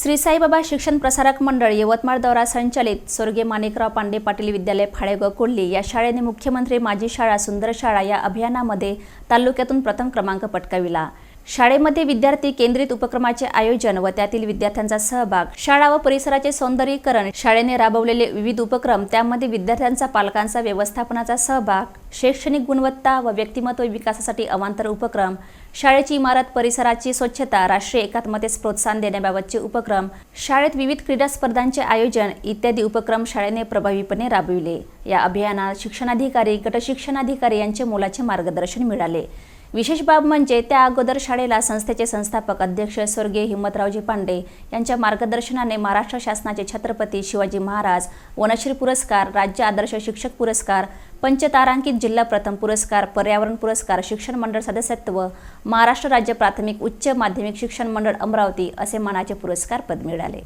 श्री साईबाबा शिक्षण प्रसारक मंडळ यवतमाळ दौरा संचालित. स्वर्गीय माणिकराव पांडे पाटील विद्यालय फाळेगाव कोल्ली या शाळेने मुख्यमंत्री माझी शाळा सुंदर शाळा या अभियानामध्ये तालुक्यातून प्रथम क्रमांक पटकाविला. शाळेमध्ये विद्यार्थी केंद्रित उपक्रमाचे आयोजन व त्यातील विद्यार्थ्यांचा सहभाग शाळा व परिसराचे सौंदर्यीकरण शाळेने राबवलेले विविध उपक्रम त्यामध्ये विद्यार्थ्यांचा पालकांचा व्यवस्थापनाचा सहभाग शैक्षणिक गुणवत्ता व व्यक्तिमत्व विकासासाठी अवांतर उपक्रम शाळेची इमारत परिसराची स्वच्छता राष्ट्रीय एकात्मतेस प्रोत्साहन देण्याबाबतचे उपक्रम शाळेत विविध क्रीडा स्पर्धांचे आयोजन इत्यादी उपक्रम शाळेने प्रभावीपणे राबविले. या अभियानात शिक्षणाधिकारी गटशिक्षणाधिकारी यांचे मोलाचे मार्गदर्शन मिळाले. विशेष बाब म्हणजे त्या अगोदर शाळेला संस्थेचे संस्थापक अध्यक्ष स्वर्गीय हिम्मतरावजी पांडे यांच्या मार्गदर्शनाने महाराष्ट्र शासनाचे छत्रपती शिवाजी महाराज वनश्री पुरस्कार राज्य आदर्श शिक्षक पुरस्कार पंचतारांकित जिल्हा प्रथम पुरस्कार पर्यावरण पुरस्कार शिक्षण मंडळ सदस्यत्व महाराष्ट्र राज्य प्राथमिक उच्च माध्यमिक शिक्षण मंडळ अमरावती असे मानाचे पुरस्कार पद मिळाले.